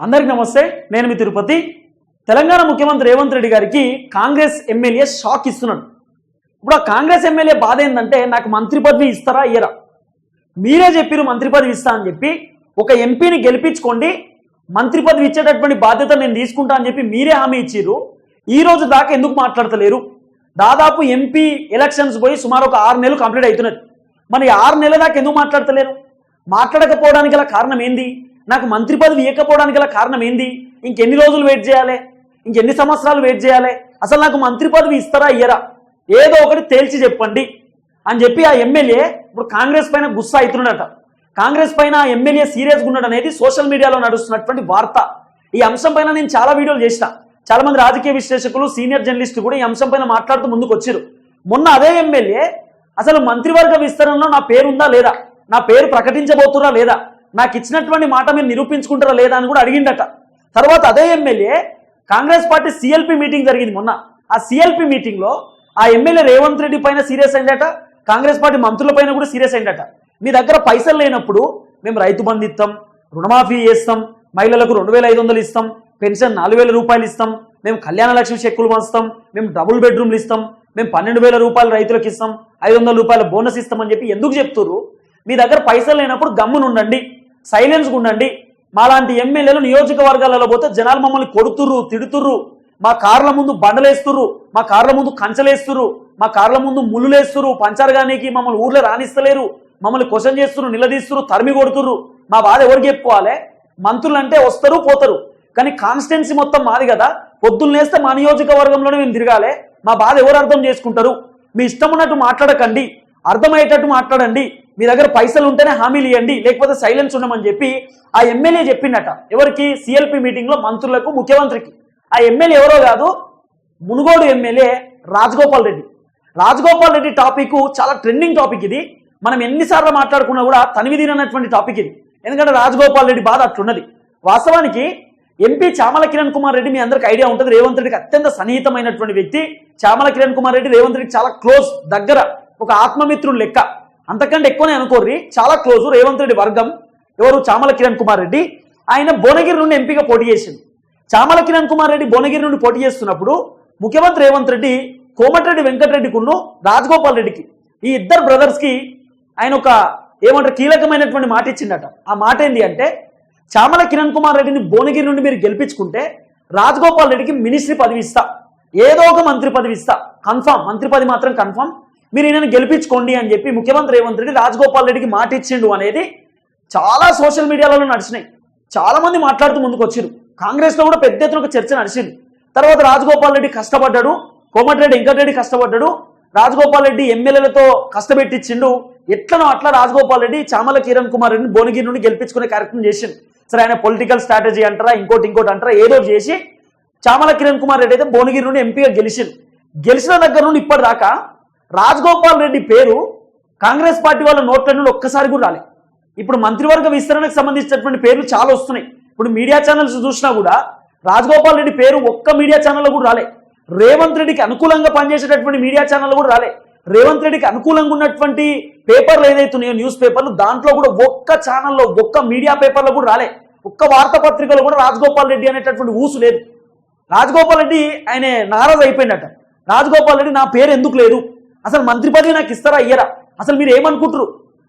అందరికి నమస్తే నేను మీ తిరుపతి. తెలంగాణ ముఖ్యమంత్రి రేవంత్ రెడ్డి గారికి కాంగ్రెస్ ఎమ్మెల్యే షాక్ ఇస్తున్నాడు ఇప్పుడు ఆ కాంగ్రెస్ ఎమ్మెల్యే బాధ ఏంటంటే నాకు మంత్రి పదవి ఇస్తారా ఇయ్యరా? మీరే చెప్పిరు మంత్రి పదవి ఇస్తా అని చెప్పి ఒక ఎంపీని గెలిపించుకోండి మంత్రి పదవి ఇచ్చేటటువంటి బాధ్యత నేను తీసుకుంటా అని చెప్పి మీరే హామీ ఇచ్చిర్రు. ఈ రోజు దాకా ఎందుకు మాట్లాడతలేరు? దాదాపు ఎంపీ ఎలక్షన్స్ పోయి సుమారు ఒక ఆరు నెలలు కంప్లీట్ అవుతున్నది. మరి ఆరు నెలల దాకా ఎందుకు మాట్లాడతలేరు? మాట్లాడకపోవడానికి గల కారణం ఏంది? నాకు మంత్రి పదవి ఇవ్వకపోవడానికి గల కారణం ఏంది? ఇంకెన్ని రోజులు వెయిట్ చేయాలి? ఇంకెన్ని సంవత్సరాలు వెయిట్ చేయాలి? అసలు నాకు మంత్రి పదవి ఇస్తారా ఇయ్యరా? ఏదో ఒకటి తేల్చి చెప్పండి అని చెప్పి ఆ ఎమ్మెల్యే ఇప్పుడు కాంగ్రెస్ పైన గుస్సా అవుతున్నాడట. కాంగ్రెస్ పైన ఎమ్మెల్యే సీరియస్గా ఉన్నాడు అనేది సోషల్ మీడియాలో నడుస్తున్నటువంటి వార్త. ఈ అంశం పైన నేను చాలా వీడియోలు చేసిన. చాలా మంది రాజకీయ విశ్లేషకులు సీనియర్ జర్నలిస్టులు కూడా ఈ అంశం పైన మాట్లాడుతూ ముందుకు వచ్చారు మొన్న అదే ఎమ్మెల్యే అసలు మంత్రివర్గ విస్తరణలో నా పేరు ఉందా లేదా? నా పేరు ప్రకటించబోతురా లేదా? నాకు ఇచ్చినటువంటి మాట మీరు నిరూపించుకుంటారా లేదా అని కూడా అడిగిండట. తర్వాత అదే MLA Congress party CLP meeting జరిగింది మొన్న. ఆ సిఎల్పి మీటింగ్లో ఆ ఎమ్మెల్యే రేవంత్ రెడ్డి పైన సీరియస్ అయిందట కాంగ్రెస్ పార్టీ మంత్రుల పైన కూడా సీరియస్ అయిందట. మీ దగ్గర పైసలు లేనప్పుడు మేము రైతు బంధు ఇస్తాం రుణమాఫీ చేస్తాం మహిళలకు రెండు వేల ఐదు వందలు ఇస్తాం పెన్షన్ నాలుగు వేల రూపాయలు ఇస్తాం మేము కళ్యాణ లక్ష్మి చెక్కులు పంచుతాం మేము డబుల్ బెడ్రూమ్లు ఇస్తాం మేము పన్నెండు వేల రూపాయలు రైతులకు ఇస్తాం ఐదు వందల రూపాయల బోనస్ ఇస్తామని చెప్పి ఎందుకు చెప్తుర్రు? మీ దగ్గర పైసలు లేనప్పుడు గమ్మునుండండి. సైలెన్స్గా ఉండండి. మాలాంటి ఎమ్మెల్యేలు నియోజకవర్గాలలో పోతే జనాలు మమ్మల్ని కొడుతుర్రు తిడుతుర్రు. మా కార్ల ముందు బండలేస్తుర్రు మా కార్ల ముందు కంచలేస్తుర్రు మా కార్ల ముందు ముళ్ళులేస్తుర్రు పంచర్గానికి మమ్మల్ని ఊర్లో రాణిస్తలేరు మమ్మల్ని క్వశ్చన్ చేస్తున్నారు నిలదీస్తున్నారు తరిమి కొడుతుర్రు. మా బాధ ఎవరికి చెప్పుకోవాలి? మంత్రులు అంటే వస్తారు పోతారు. కానీ కాన్స్టిట్యున్సీ మొత్తం మాది కదా. పొద్దున్నేస్తే మా నియోజకవర్గంలోనే మేము తిరగాలి. మా బాధ ఎవరు అర్థం చేసుకుంటారు? మీ ఇష్టం ఉన్నట్టు మాట్లాడకండి. అర్థమయ్యేటట్టు మాట్లాడండి. మీ దగ్గర పైసలు ఉంటేనే హామీలు ఇవ్వండి లేకపోతే సైలెన్స్ ఉండమని చెప్పి ఆ ఎమ్మెల్యే చెప్పిండట. ఎవరికి? సిఎల్పి మీటింగ్లో మంత్రులకు ముఖ్యమంత్రికి. ఆ ఎమ్మెల్యే ఎవరో కాదు మునుగోడు ఎమ్మెల్యే రాజగోపాల్ రెడ్డి. రాజగోపాల్ రెడ్డి టాపిక్ చాలా ట్రెండింగ్ టాపిక్ ఇది. మనం ఎన్నిసార్లు మాట్లాడుకున్నా కూడా తనివిదీనటువంటి టాపిక్ ఇది. ఎందుకంటే రాజగోపాల్ రెడ్డి బాధ అట్లున్నది. వాస్తవానికి ఎంపీ చామల కిరణ్ కుమార్ రెడ్డి మీ అందరికి ఐడియా ఉంటుంది. రేవంత్ రెడ్డికి అత్యంత సన్నిహితమైనటువంటి వ్యక్తి. చామల కిరణ్ కుమార్ రెడ్డి రేవంత్ రెడ్డికి చాలా క్లోజ్ దగ్గర. ఒక ఆత్మమిత్రుడు లెక్క. అంతకంటే ఎక్కువనే అనుకోర్రి. చాలా క్లోజ్ రేవంత్ రెడ్డి వర్గం. ఎవరు? చామల కిరణ్ కుమార్ రెడ్డి. ఆయన భువనగిరి నుండి ఎంపీగా పోటీ చేసింది చామల కిరణ్ కుమార్ రెడ్డి భువనగిరి నుండి పోటీ చేస్తున్నప్పుడు ముఖ్యమంత్రి రేవంత్ రెడ్డి కోమటిరెడ్డి వెంకటరెడ్డికును రాజగోపాల్ రెడ్డికి. ఈ ఇద్దరు బ్రదర్స్కి ఆయన ఒక ఏమంటారు? కీలకమైనటువంటి మాట ఇచ్చిండట. ఆ మాట ఏంటి అంటే చామల కిరణ్ కుమార్ రెడ్డిని భువనగిరి నుండి మీరు గెలిపించుకుంటే రాజగోపాల్ రెడ్డికి మినిస్ట్రీ పదవి ఇస్తా. ఏదో ఒక మంత్రి పదవి ఇస్తా. కన్ఫామ్. మంత్రి పదవి మాత్రం కన్ఫామ్. మీరు ఈయనను గెలిపించుకోండి అని చెప్పి ముఖ్యమంత్రి రేవంత్ రెడ్డి రాజగోపాల్ రెడ్డికి మాట ఇచ్చిండు అనేది చాలా సోషల్ మీడియాలో నడిచినాయి. చాలా మంది మాట్లాడుతూ ముందుకు వచ్చారు కాంగ్రెస్లో కూడా పెద్ద ఎత్తున ఒక చర్చ నడిచింది. తర్వాత రాజగోపాల్ రెడ్డి కష్టపడ్డాడు కోమటిరెడ్డి వెంకటరెడ్డి కష్టపడ్డాడు. రాజగోపాల్ రెడ్డి ఎమ్మెల్యేలతో కష్టపెట్టించిండు. ఎట్లనో అట్లా రాజగోపాల్ రెడ్డి చామల కిరణ్ కుమార్ రెడ్డిని భువనగిరి నుండి గెలిపించుకునే కార్యక్రమం చేసిండు. సరే ఆయన పొలిటికల్ స్ట్రాటజీ అంటారా ఇంకోటి ఇంకోటి అంటారా ఏదో చేసి చామల కిరణ్ కుమార్ రెడ్డి అయితే భువనగిరి నుండి ఎంపీగా గెలిచిండు. గెలిచిన దగ్గర నుండి ఇప్పటిదాకా రాజగోపాల్ రెడ్డి పేరు కాంగ్రెస్ పార్టీ వాళ్ళ నోట్ల నుండి ఒక్కసారి కూడా రాలే. ఇప్పుడు మంత్రివర్గ విస్తరణకు సంబంధించినటువంటి పేర్లు చాలా వస్తున్నాయి. ఇప్పుడు మీడియా ఛానల్స్ చూసినా కూడా రాజగోపాల్ రెడ్డి పేరు ఒక్క మీడియా ఛానల్లో కూడా రాలే. రేవంత్ రెడ్డికి అనుకూలంగా పనిచేసేటటువంటి మీడియా ఛానల్ కూడా రాలే. రేవంత్ రెడ్డికి అనుకూలంగా ఉన్నటువంటి పేపర్లు ఏదైతున్నాయో న్యూస్ పేపర్లు దాంట్లో కూడా ఒక్క ఛానల్లో ఒక్క మీడియా పేపర్లో కూడా రాలే. ఒక్క వార్తాపత్రికలో కూడా రాజగోపాల్ రెడ్డి అనేటటువంటి ఊసు లేదు. రాజగోపాల్ రెడ్డి ఆయన నారాజు అయిపోయిందట రాజగోపాల్ రెడ్డి నా పేరు ఎందుకు లేదు? అసలు మంత్రి పదవి నాకు ఇస్తారా ఇయ్యరా? అసలు మీరు ఏమనుకుంటారు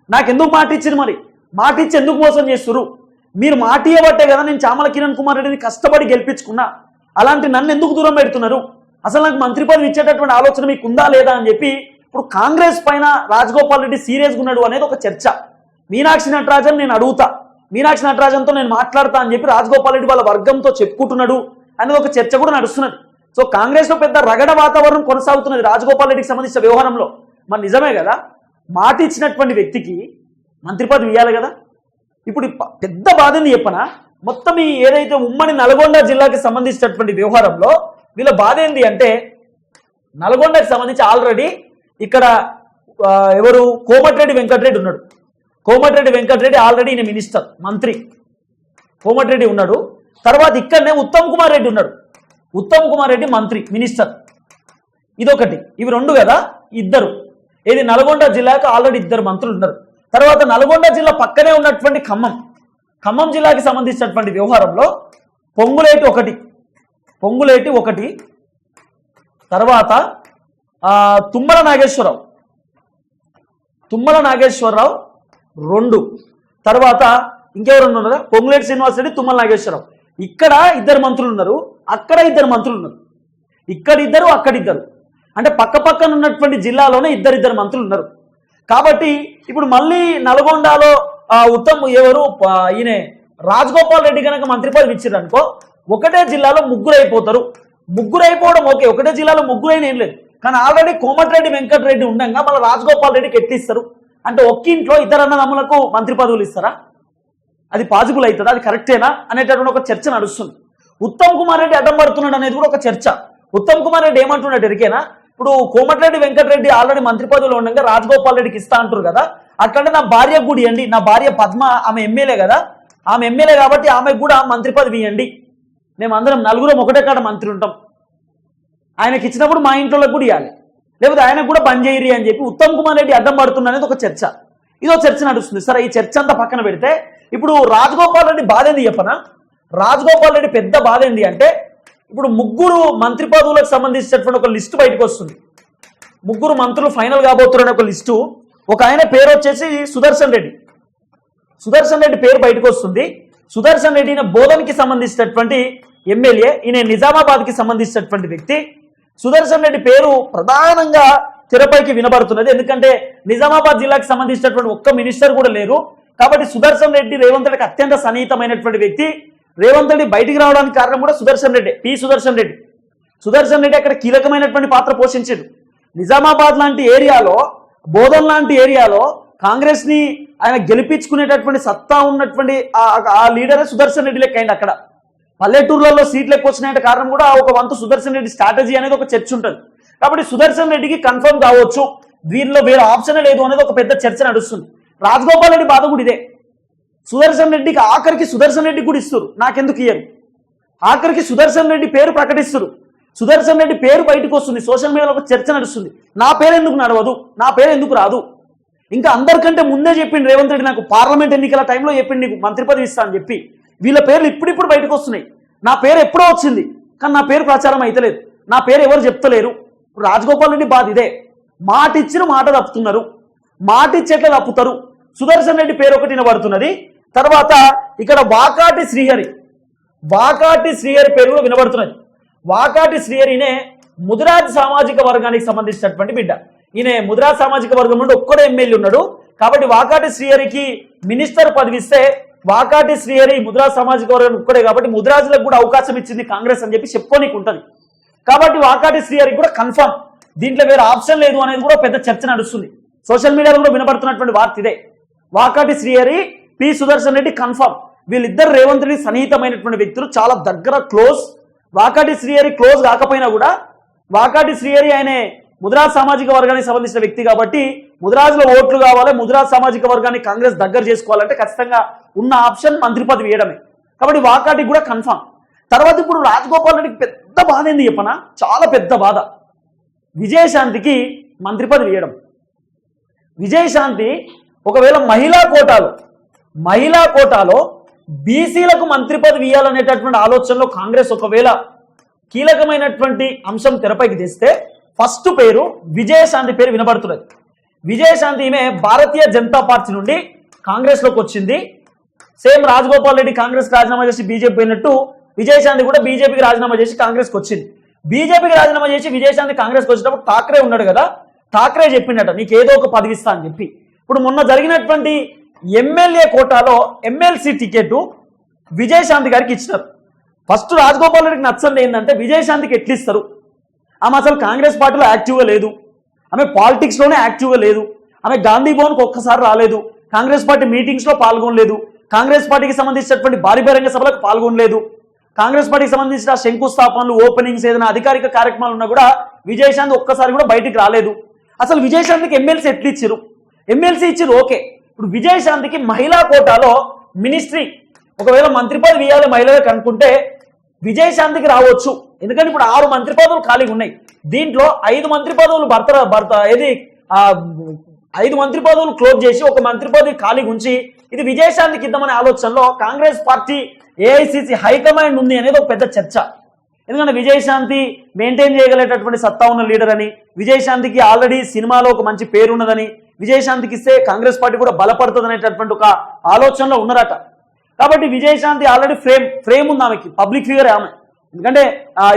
నాకు ఎందుకు మాట ఇచ్చింది మరి? మాట ఇచ్చి ఎందుకు మోసం చేస్తురు మీరు మాట ఇవ్వబట్టే కదా నేను చామల కిరణ్ కుమార్ రెడ్డిని కష్టపడి గెలిపించుకున్నా. అలాంటి నన్ను ఎందుకు దూరం పెడుతున్నారు? అసలు నాకు మంత్రి పదవి ఇచ్చేటటువంటి ఆలోచన మీకు ఉందా లేదా అని చెప్పి ఇప్పుడు కాంగ్రెస్ పైన రాజగోపాల్ రెడ్డి సీరియస్గా ఉన్నాడు అనేది ఒక చర్చ. మీనాక్షి నటరాజన్ నేను అడుగుతా. మీనాక్షి నటరాజన్తో నేను మాట్లాడతా అని చెప్పి రాజగోపాల్ రెడ్డి వాళ్ళ వర్గంతో చెప్పుకుంటున్నాడు అనేది ఒక చర్చ కూడా నడుస్తున్నది. సో కాంగ్రెస్లో పెద్ద రగడ వాతావరణం కొనసాగుతున్నది రాజగోపాల్ రెడ్డికి సంబంధించిన వ్యవహారంలో. మరి నిజమే కదా? మాట ఇచ్చినటువంటి వ్యక్తికి మంత్రి పదవి ఇవ్వాలి కదా? ఇప్పుడు పెద్ద బాధని చెప్పనా? మొత్తం ఈ ఏదైతే ఉమ్మడి నల్గొండ జిల్లాకి సంబంధించినటువంటి వ్యవహారంలో వీళ్ళ బాధ ఏంది అంటే నల్గొండకి సంబంధించి ఆల్రెడీ ఇక్కడ ఎవరు? కోమటిరెడ్డి వెంకటరెడ్డి ఉన్నాడు. కోమటిరెడ్డి వెంకటరెడ్డి ఆల్రెడీ ఈయన మినిస్టర్ మంత్రి. కోమటిరెడ్డి ఉన్నాడు. తర్వాత ఇక్కడనే ఉత్తమ్ కుమార్ రెడ్డి ఉన్నాడు. ఉత్తమ్ కుమార్ రెడ్డి మంత్రి మినిస్టర్. ఇదొకటి. ఇవి రెండు కదా? ఇద్దరు. ఇది నల్గొండ జిల్లాకు ఆల్రెడీ ఇద్దరు మంత్రులు ఉన్నారు. తర్వాత నల్గొండ జిల్లా పక్కనే ఉన్నటువంటి ఖమ్మం. ఖమ్మం జిల్లాకి సంబంధించినటువంటి వ్యవహారంలో పొంగులేటి ఒకటి. పొంగులేటి ఒకటి. తర్వాత తుమ్మల నాగేశ్వరరావు. తుమ్మల నాగేశ్వరరావు రెండు. తర్వాత ఇంకెవరన్నా ఉన్నారా? పొంగులేటి శ్రీనివాస రెడ్డి తుమ్మల నాగేశ్వరరావు. ఇక్కడ ఇద్దరు మంత్రులు ఉన్నారు అక్కడ ఇద్దరు మంత్రులు ఉన్నారు. ఇక్కడ ఇద్దరు అక్కడ ఇద్దరు. అంటే పక్క పక్కన ఉన్నటువంటి జిల్లాలోనే ఇద్దరిద్దరు మంత్రులు ఉన్నారు. కాబట్టి ఇప్పుడు మళ్ళీ నల్గొండలో ఉత్తమ్ ఎవరు ఈయన రాజగోపాల్ రెడ్డి కనుక మంత్రి పదవి ఇచ్చారు అనుకో ఒకటే జిల్లాలో ముగ్గురు అయిపోతారు. ముగ్గురు అయిపోవడం ఓకే ఒకటే జిల్లాలో ముగ్గురు అయిన ఏం లేదు. కానీ ఆల్రెడీ కోమటిరెడ్డి వెంకటరెడ్డి ఉండగా మళ్ళీ రాజగోపాల్ రెడ్డికి ఎట్టిస్తారు? అంటే ఒక్కింట్లో ఇద్దరు అన్నదమ్ములకు మంత్రి పదవులు ఇస్తారా? అది పాజిబుల్ అవుతుందా? అది కరెక్టేనా? అనేటటువంటి ఒక చర్చ నడుస్తుంది. ఉత్తమ్ కుమార్ రెడ్డి అడ్డం పడుతున్నాడు అనేది కూడా ఒక చర్చ. ఉత్తమ్ కుమార్ రెడ్డి ఏమంటున్నాడు ఎరికేనా? ఇప్పుడు కోమటిరెడ్డి వెంకటరెడ్డి ఆల్రెడీ మంత్రి పదవిలో ఉండగా రాజగోపాల్ రెడ్డికి ఇస్తా అంటారు కదా. అట్లంటే నా భార్య గుడి ఇవ్వండి నా భార్య పద్మ ఆమె ఎమ్మెల్యే కదా. ఆమె ఎమ్మెల్యే కాబట్టి ఆమెకు కూడా మంత్రి పదవి ఇవ్వండి. మేము అందరం నలుగురం ఒకటే కాడ మంత్రి ఉంటాం. ఆయనకి ఇచ్చినప్పుడు మా ఇంట్లో కూడా ఇవ్వాలి. లేకపోతే ఆయన కూడా బంద్ చేయరి అని చెప్పి ఉత్తమ్ కుమార్ రెడ్డి అడ్డం పడుతున్నా అనేది ఒక చర్చ. ఇదో చర్చ నడుస్తుంది. సరే ఈ చర్చ అంతా పక్కన పెడితే ఇప్పుడు రాజగోపాల్ రెడ్డి బాధ ఏంది చెప్పనా? రాజగోపాల్ రెడ్డి పెద్ద బాధ ఏంది అంటే ఇప్పుడు ముగ్గురు మంత్రి పదవులకు సంబంధించినటువంటి ఒక లిస్టు బయటకు వస్తుంది. ముగ్గురు మంత్రులు ఫైనల్ కాబోతున్న ఒక లిస్టు. ఒక ఆయన పేరు వచ్చేసి సుదర్శన్ రెడ్డి. సుదర్శన్ రెడ్డి పేరు బయటకు వస్తుంది. సుదర్శన్ రెడ్డి ఈయన బోధన్కి సంబంధించినటువంటి ఎమ్మెల్యే ఈయన నిజామాబాద్కి సంబంధించినటువంటి వ్యక్తి. సుదర్శన్ రెడ్డి పేరు ప్రధానంగా తెరపైకి వినబడుతున్నది. ఎందుకంటే నిజామాబాద్ జిల్లాకి సంబంధించినటువంటి ఒక్క మినిస్టర్ కూడా లేరు. కాబట్టి సుదర్శన్ రెడ్డి రేవంత్ రెడ్డికి అత్యంత సన్నిహితమైనటువంటి వ్యక్తి. రేవంత్ రెడ్డి బయటికి రావడానికి కారణం కూడా సుదర్శన్ రెడ్డి పి సుదర్శన్ రెడ్డి. సుదర్శన్ రెడ్డి అక్కడ కీలకమైనటువంటి పాత్ర పోషించాడు. నిజామాబాద్ లాంటి ఏరియాలో బోధన్ లాంటి ఏరియాలో కాంగ్రెస్ని ఆయన గెలిపించుకునేటటువంటి సత్తా ఉన్నటువంటి ఆ- ఆ లీడరే సుదర్శన్ రెడ్డి లెక్క అయింది అక్కడ. పల్లెటూర్లలో సీట్లు ఎక్కువ వచ్చినాయంటే కారణం కూడా ఒక వంతు సుదర్శన్ రెడ్డి స్ట్రాటజీ అనేది ఒక చర్చ ఉంటుంది. కాబట్టి సుదర్శన్ రెడ్డికి కన్ఫర్మ్ కావచ్చు. దీనిలో వేరే ఆప్షన్ లేదు అనేది ఒక పెద్ద చర్చ నడుస్తుంది. రాజగోపాల్ రెడ్డి బాధ కూడా ఇదే. సుదర్శన్ రెడ్డికి ఆఖరికి సుదర్శన్ రెడ్డి కూడా ఇస్తారు. నాకెందుకు ఇయ్యరు? ఆఖరికి సుదర్శన్ రెడ్డి పేరు ప్రకటిస్తారు. సుదర్శన్ రెడ్డి పేరు బయటకు వస్తుంది. సోషల్ మీడియాలో ఒక చర్చ నడుస్తుంది. నా పేరు ఎందుకు నడవదు? నా పేరు ఎందుకు రాదు? ఇంకా అందరికంటే ముందే చెప్పింది రేవంత్ రెడ్డి నాకు పార్లమెంట్ ఎన్నికల టైంలో చెప్పిండు నీకు మంత్రి పదవి ఇస్తా అని చెప్పి. వీళ్ళ పేర్లు ఇప్పుడిప్పుడు బయటకు వస్తున్నాయి. నా పేరు ఎప్పుడో వచ్చింది. కానీ నా పేరు ప్రచారం అయితలేదు. నా పేరు ఎవరు చెప్తలేరు? రాజగోపాల్ రెడ్డి బాధ ఇదే. మాట ఇచ్చిన మాట తప్పుతున్నారు. మాట ఇచ్చేట్లే తప్పుతారు. సుదర్శన్ రెడ్డి పేరు ఒకటి వినబడుతున్నది. తర్వాత ఇక్కడ వాకాటి శ్రీహరి వాకాటి శ్రీహరి పేరు కూడా వినబడుతున్నది. వాకాటి శ్రీహరినే ముదిరాజ్ సామాజిక వర్గానికి సంబంధించినటువంటి బిడ్డ. ఈయన ముదిరాజ్ సామాజిక వర్గం నుండి ఒక్కడే ఎమ్మెల్యే ఉన్నాడు. కాబట్టి వాకాటి శ్రీహరికి మినిస్టర్ పదవిస్తే వాకాటి శ్రీహరి ముదిరాజ్ సామాజిక వర్గం ఒక్కడే కాబట్టి ముదిరాజులకు కూడా అవకాశం ఇచ్చింది కాంగ్రెస్ అని చెప్పి చెప్పుకోనికి ఉంటుంది. కాబట్టి వాకాటి శ్రీహరికి కూడా కన్ఫర్మ్ దీంట్లో వేరే ఆప్షన్ లేదు అనేది కూడా పెద్ద చర్చ నడుస్తుంది. సోషల్ మీడియాలో కూడా వినబడుతున్నటువంటి వార్త ఇదే. వాకాటి శ్రీహరి పి. సుదర్శన్ రెడ్డి కన్ఫర్మ్. వీళ్ళిద్దరు రేవంత్ రెడ్డి సన్నిహితమైనటువంటి వ్యక్తులు చాలా దగ్గర క్లోజ్. వాకాటి శ్రీహరి క్లోజ్ కాకపోయినా కూడా వాకాటి శ్రీహరి ఆయనే ముదిరాజ్ సామాజిక వర్గానికి సంబంధించిన వ్యక్తి కాబట్టి ముదిరాజుల ఓట్లు కావాలి ముదిరాజ్ సామాజిక వర్గాన్ని కాంగ్రెస్ దగ్గర చేసుకోవాలంటే ఖచ్చితంగా ఉన్న ఆప్షన్ మంత్రి పదవి వేయడమే. కాబట్టి వాకాటికి కూడా కన్ఫర్మ్. తర్వాత ఇప్పుడు రాజగోపాల్ రెడ్డికి పెద్ద బాధ ఏంది చెప్పనా? చాలా పెద్ద బాధ. విజయశాంతికి మంత్రి పదవి వేయడం. విజయశాంతి ఒకవేళ మహిళా కోటాలో మహిళా కోటాలో బీసీలకు మంత్రి పదవి ఇవ్వాలనేటటువంటి ఆలోచనలో కాంగ్రెస్ ఒకవేళ కీలకమైనటువంటి అంశం తెరపైకి తెస్తే ఫస్ట్ పేరు విజయశాంతి పేరు వినబడుతున్నది. విజయశాంతి ఈమె భారతీయ జనతా పార్టీ నుండి కాంగ్రెస్లోకి వచ్చింది. సేమ్ రాజగోపాల్ రెడ్డి కాంగ్రెస్ రాజీనామా చేసి బీజేపీ పోయినట్టు విజయశాంతి కూడా బీజేపీకి రాజీనామా చేసి కాంగ్రెస్కి వచ్చింది. బీజేపీకి రాజీనామా చేసి విజయశాంతి కాంగ్రెస్కి వచ్చినప్పుడు ఠాక్రే ఉన్నాడు కదా ఠాక్రే చెప్పిండట నీకు ఏదో ఒక పదవిస్తా అని చెప్పి. ఇప్పుడు మొన్న జరిగినటువంటి ఎమ్మెల్యే కోటాలో ఎమ్మెల్సీ టికెట్ విజయశాంతి గారికి ఇచ్చినారు. ఫస్ట్ రాజగోపాల్ రెడ్డికి నచ్చండి ఏంటంటే విజయశాంతికి ఎట్లిస్తారు? ఆమె అసలు కాంగ్రెస్ పార్టీలో యాక్టివ్గా లేదు. ఆమె పాలిటిక్స్లోనే యాక్టివ్గా లేదు. ఆమె గాంధీ భవన్కి ఒక్కసారి రాలేదు. కాంగ్రెస్ పార్టీ మీటింగ్స్లో పాల్గొనలేదు. కాంగ్రెస్ పార్టీకి సంబంధించినటువంటి భారీ బహిరంగ సభలకు పాల్గొనలేదు. కాంగ్రెస్ పార్టీకి సంబంధించిన శంకుస్థాపనలు ఓపెనింగ్స్ ఏదైనా అధికారిక కార్యక్రమాలు ఉన్నా కూడా విజయశాంతి ఒక్కసారి కూడా బయటికి రాలేదు. అసలు విజయశాంతికి ఎమ్మెల్సీ ఎట్లు ఇచ్చారు ఎమ్మెల్సీ ఇచ్చారు ఓకే. ఇప్పుడు విజయశాంతికి మహిళా కోటాలో మినిస్ట్రీ. ఒకవేళ మంత్రి పదవి ఇవ్వాలి మహిళలకు అనుకుంటే విజయశాంతికి రావచ్చు. ఎందుకంటే ఇప్పుడు ఆరు మంత్రి పదవులు ఖాళీగా ఉన్నాయి. దీంట్లో ఐదు మంత్రి పదవులు భర్త భర్త ఏది ఐదు మంత్రి పదవులు క్లోజ్ చేసి ఒక మంత్రి పదవి ఖాళీగా ఉంచి ఇది విజయశాంతికి ఇద్దామనే ఆలోచనలో కాంగ్రెస్ పార్టీ ఏఐసిసి హైకమాండ్ ఉంది అనేది ఒక పెద్ద చర్చ. ఎందుకంటే విజయశాంతి మెయింటైన్ చేయగలేటటువంటి సత్తా ఉన్న లీడర్ అని విజయశాంతికి ఆల్రెడీ సినిమాలో ఒక మంచి పేరు ఉన్నదని విజయశాంతికి ఇస్తే కాంగ్రెస్ పార్టీ కూడా బలపడుతుంది అనేటటువంటి ఒక ఆలోచనలో ఉన్నారట. కాబట్టి విజయశాంతి ఆల్రెడీ ఫ్రేమ్ ఫ్రేమ్ ఉంది ఆమెకి పబ్లిక్ ఫిగర్ ఆమె. ఎందుకంటే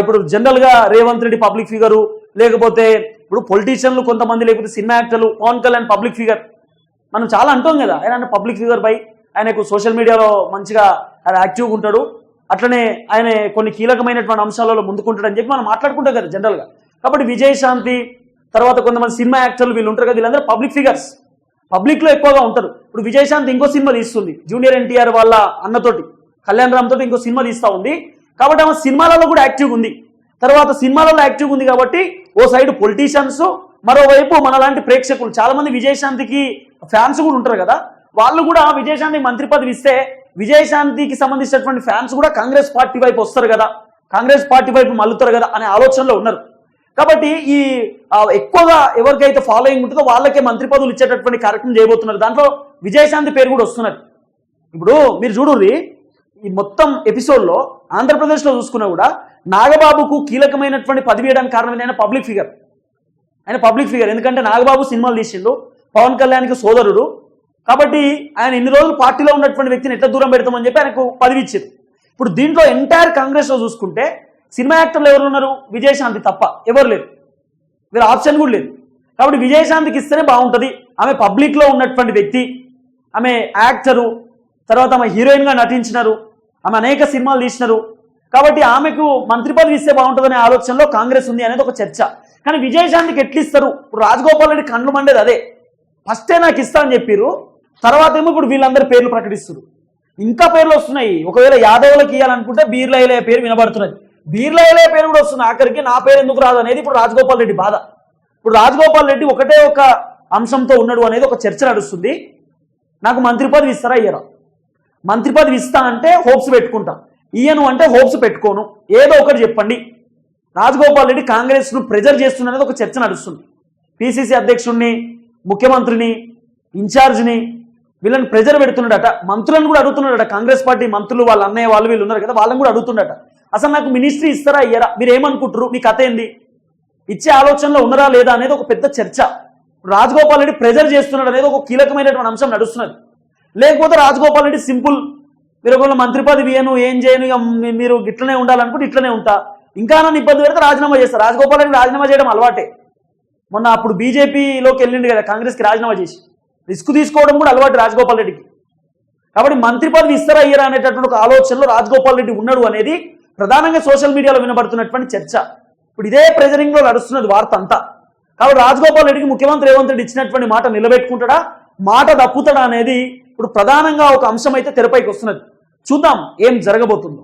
ఇప్పుడు జనరల్గా రేవంత్ రెడ్డి పబ్లిక్ ఫిగరు లేకపోతే ఇప్పుడు పొలిటీషియన్లు కొంతమంది లేకపోతే సినిమా యాక్టర్లు పవన్ కళ్యాణ్ పబ్లిక్ ఫిగర్. మనం చాలా అంటాం కదా ఆయన పబ్లిక్ ఫిగర్ పై ఆయనకు సోషల్ మీడియాలో మంచిగా ఆయన యాక్టివ్గా ఉంటాడు అట్లనే ఆయన కొన్ని కీలకమైనటువంటి అంశాలలో ముందుకుంటాడని చెప్పి మనం మాట్లాడుకుంటాం కదా జనరల్గా కాబట్టి విజయశాంతి తర్వాత కొంతమంది సినిమా యాక్టర్లు వీళ్ళు ఉంటారు కదా వీళ్ళందరూ పబ్లిక్ ఫిగర్స్ పబ్లిక్లో ఎక్కువగా ఉంటారు. ఇప్పుడు విజయశాంతి ఇంకో సినిమా తీస్తుంది జూనియర్ ఎన్టీఆర్ వాళ్ళ అన్నతోటి. కళ్యాణ్ రామ్ తోటి ఇంకో సినిమా తీస్తూ ఉంది. కాబట్టి ఆమె సినిమాలలో కూడా యాక్టివ్గా ఉంది. తర్వాత సినిమాలలో యాక్టివ్గా ఉంది కాబట్టి ఓ సైడ్ పొలిటీషియన్స్ మరోవైపు మనలాంటి ప్రేక్షకులు చాలా మంది విజయశాంతికి ఫ్యాన్స్ కూడా ఉంటారు కదా వాళ్ళు కూడా విజయశాంతికి మంత్రి పదవి ఇస్తే విజయశాంతికి సంబంధించినటువంటి ఫ్యాన్స్ కూడా కాంగ్రెస్ పార్టీ వైపు వస్తారు కదా కాంగ్రెస్ పార్టీ వైపు మల్లుతారు కదా అనే ఆలోచనలో ఉన్నారు. కాబట్టి ఈ ఎక్కువగా ఎవరికైతే ఫాలోయింగ్ ఉంటుందో వాళ్ళకే మంత్రి పదవులు ఇచ్చేటటువంటి కార్యక్రమం చేయబోతున్నారు. దాంట్లో విజయశాంతి పేరు కూడా వస్తున్నది. ఇప్పుడు మీరు చూడుర్రి ఈ మొత్తం ఎపిసోడ్లో ఆంధ్రప్రదేశ్లో చూసుకున్నా కూడా నాగబాబుకు కీలకమైనటువంటి పదవి ఇవ్వడానికి కారణం ఆయన పబ్లిక్ ఫిగర్ ఆయన పబ్లిక్ ఫిగర్ ఎందుకంటే నాగబాబు సినిమాలు తీసిండు పవన్ కళ్యాణ్కి సోదరుడు. కాబట్టి ఆయన ఇన్ని రోజులు పార్టీలో ఉన్నటువంటి వ్యక్తిని ఎట్లా దూరం పెడతామని చెప్పి ఆయనకు పదవి ఇచ్చారు ఇప్పుడు దీంట్లో ఎంటైర్ కాంగ్రెస్లో చూసుకుంటే సినిమా యాక్టర్లు ఎవరు ఉన్నారు? విజయశాంతి తప్ప ఎవరు లేరు. వీరు ఆప్షన్ కూడా లేదు. కాబట్టి విజయశాంతికి ఇస్తేనే బాగుంటుంది. ఆమె పబ్లిక్లో ఉన్నటువంటి వ్యక్తి ఆమె యాక్టరు తర్వాత ఆమె హీరోయిన్గా నటించినారు ఆమె అనేక సినిమాలు తీసినారు. కాబట్టి ఆమెకు మంత్రి పదవి ఇస్తే బాగుంటుందనే ఆలోచనలో కాంగ్రెస్ ఉంది అనేది ఒక చర్చ. కానీ విజయశాంతికి ఎట్లిస్తారు? ఇప్పుడు రాజగోపాల్ రెడ్డి కండ్లు మండేది అదే. ఫస్టే నాకు ఇస్తా అని చెప్పారు తర్వాత ఏమో ఇప్పుడు వీళ్ళందరి పేర్లు ప్రకటిస్తారు ఇంకా పేర్లు వస్తున్నాయి. ఒకవేళ యాదవులకు ఇవ్వాలనుకుంటే బీర్లైలే పేరు వినబడుతున్నది. బీర్లైలే పేరు కూడా వస్తుంది. ఆఖరికి నా పేరు ఎందుకు రాదు అనేది ఇప్పుడు రాజగోపాల్ రెడ్డి బాధ. ఇప్పుడు రాజగోపాల్ రెడ్డి ఒకటే ఒక అంశంతో ఉన్నాడు అనేది ఒక చర్చ నడుస్తుంది. నాకు మంత్రి పదవి ఇస్తారా ఇయ్యరా? మంత్రి పదవి ఇస్తా అంటే హోప్స్ పెట్టుకుంటా. ఇయ్యను అంటే హోప్స్ పెట్టుకోను. ఏదో ఒకటి చెప్పండి. రాజగోపాల్ రెడ్డి కాంగ్రెస్ను ప్రెజర్ అనేది ఒక చర్చ నడుస్తుంది. పిసిసి అధ్యక్షుడిని ముఖ్యమంత్రిని ఇన్ఛార్జిని వీళ్ళని ప్రెజర్ పెడుతున్నాడట. మంత్రులను కూడా అడుగుతున్నాడట. కాంగ్రెస్ పార్టీ మంత్రులు వాళ్ళ అన్నయ్య వాళ్ళు వీళ్ళు ఉన్నారు కదా వాళ్ళని కూడా అడుగుతుండట అసలు నాకు మినిస్ట్రీ ఇస్తారా ఇయ్యరా? మీరు ఏమనుకుంటారు మీ కథ ఏంది? ఇచ్చే ఆలోచనలో ఉన్నారా లేదా అనేది ఒక పెద్ద చర్చ. రాజగోపాల్ రెడ్డి ప్రెజర్ చేస్తున్నాడు అనేది ఒక కీలకమైనటువంటి అంశం నడుస్తున్నది. లేకపోతే రాజగోపాల్ రెడ్డి సింపుల్ మీరు ఒకవేళ మంత్రి పదవి ఇయ్యను ఏం చేయను మీరు ఇట్లనే ఉండాలనుకుంటే ఇట్లనే ఉంటా. ఇంకా నన్ను ఇబ్బంది పెడితే రాజీనామా చేస్తారు. రాజగోపాల్ రెడ్డి రాజీనామా చేయడం అలవాటే. మొన్న అప్పుడు బీజేపీలోకి వెళ్ళిండు కదా కాంగ్రెస్కి రాజీనామా చేసి. రిస్క్ తీసుకోవడం కూడా అలవాటు రాజగోపాల్ రెడ్డికి. కాబట్టి మంత్రి పదవి ఇస్తారా అయ్యారా అనేటటువంటి ఒక ఆలోచనలో రాజగోపాల్ రెడ్డి ఉన్నాడు అనేది ప్రధానంగా సోషల్ మీడియాలో వినబడుతున్నటువంటి చర్చ. ఇప్పుడు ఇదే ప్రెజరింగ్లో నడుస్తున్నది వార్త అంతా. కాబట్టి రాజగోపాల్ రెడ్డికి ముఖ్యమంత్రి రేవంత్ రెడ్డి ఇచ్చినటువంటి మాట నిలబెట్టుకుంటాడా? మాట దక్కుతాడా అనేది ఇప్పుడు ప్రధానంగా ఒక అంశం అయితే తెరపైకి వస్తున్నది. చూద్దాం ఏం జరగబోతుందో.